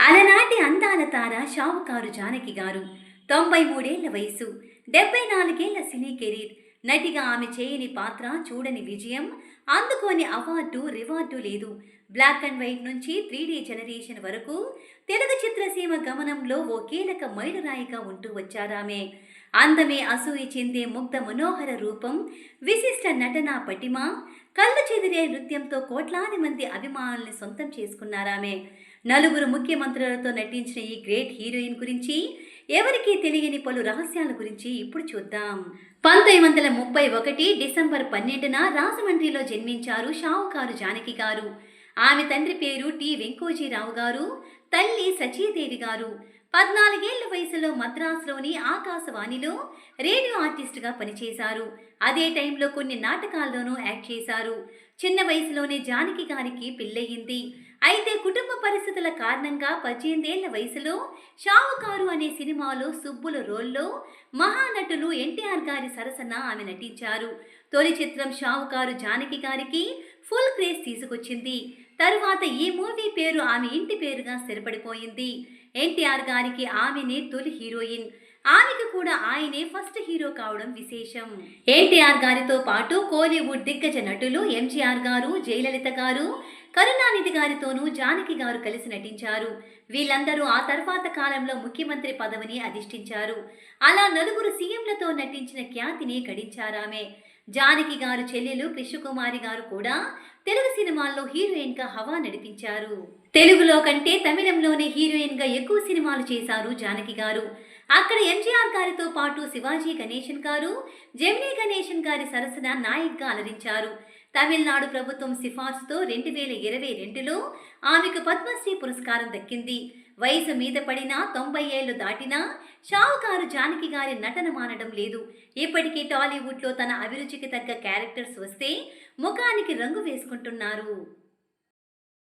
అలనాటి అందాల తార షావుకారు జానకి గారు. తొంభై మూడేళ్ళ వయసు డెబ్బై నాలుగేళ్ళ సినీ కెరీర్. నటిగా ఆమె చేయని పాత్ర చూడని విజయం. అందుకోని అవార్డు రివార్డు లేదు. బ్లాక్ అండ్ వైట్ నుంచి త్రీ డీ జనరేషన్ వరకు తెలుగు చిత్రసీమ గమనంలో ఓ కీలక మైలురాయిగా ఉంటూ వచ్చారామె. అందమే అసూయ చెందే ముగ్ధ మనోహర రూపం విశిష్ట నటనా పటిమ కళ్ళు చెదిరే నృత్యంతో కోట్లాది మంది అభిమానుల్ని సొంతం చేసుకున్నారామె. నలుగురు ముఖ్యమంత్రులతో నటించిన ఈ గ్రేట్ హీరోయిన్ గురించి ఎవరికీ తెలియని పలు రహస్యాల గురించి ఇప్పుడు చూద్దాం. పంతొమ్మిది వందల ముప్పై ఒకటి డిసెంబర్ పన్నెండున రాజమండ్రిలో జన్మించారు షావుకారు జానకి గారు. ఆమె తండ్రి పేరు టి వెంకోజీరావు గారు తల్లి సచీదేవి గారు. పద్నాలుగేళ్ళ వయసులో మద్రాసులోని ఆకాశవాణిలో రేడియో ఆర్టిస్టుగా పనిచేశారు. అదే టైంలో కొన్ని నాటకాల్లోనూ యాక్ట్ చేశారు. చిన్న వయసులోనే జానకి గారికి పెళ్ళయింది. అయితే కుటుంబ పరిస్థితుల కారణంగా పద్దెనిమిదేళ్ళ వయసులో షావుకారు అనే సినిమాలో సుబ్బుల రోల్లో మహానటులు ఎన్టీఆర్ గారి సరసన ఆమె నటించారు. తొలి చిత్రం షావుకారు జానకి గారికి ఫుల్ క్రేజ్ తీసుకొచ్చింది. తరువాత ఈ మూవీ పేరు ఆమె ఇంటి పేరుగా స్థిరపడిపోయింది. ఎన్టీఆర్ గారికి ఆమెనే తొలి హీరోయిన్. ఆమెకు కూడా ఆయనే ఫస్ట్ హీరో కావడం విశేషం. ఎన్టీఆర్ గారితో పాటు కోలీవుడ్ దిగ్గజ నటులు ఎంజీఆర్ గారు జయలలిత గారు కరుణానిధి గారితోనూ జానకి గారు కలిసి నటించారు. వీళ్ళందరూ ఆ తర్వాత కాలంలో ముఖ్యమంత్రి పదవిని అధిష్ఠించారు. అలా నలుగురు సీఎంలతో నటించిన ఖ్యాతిని గడించారామె. జానకి గారు చెల్లెలు కృష్ణకుమారి గారు కూడా తెలుగు సినిమాల్లో హీరోయిన్గా హవా నడిపించారు. తెలుగులో కంటే తమిళంలోనే హీరోయిన్గా ఎక్కువ సినిమాలు చేశారు జానకి గారు. అక్కడ ఎంజీఆర్ గారితో పాటు శివాజీ గణేషన్ గారు జమినీ గణేషన్ గారి సరసన నాయక్గా అలరించారు. తమిళనాడు ప్రభుత్వం సిఫార్సుతో రెండు వేల ఇరవై రెండులో ఆమెకు పద్మశ్రీ పురస్కారం దక్కింది. వయసు మీద పడినా తొంభై ఏళ్ళు దాటినా షావుకారు జానకి గారి నటన మానడం లేదు. ఇప్పటికీ టాలీవుడ్లో తన అభిరుచికి తగ్గ క్యారెక్టర్స్ వస్తే ముఖానికి రంగు వేసుకుంటున్నారు.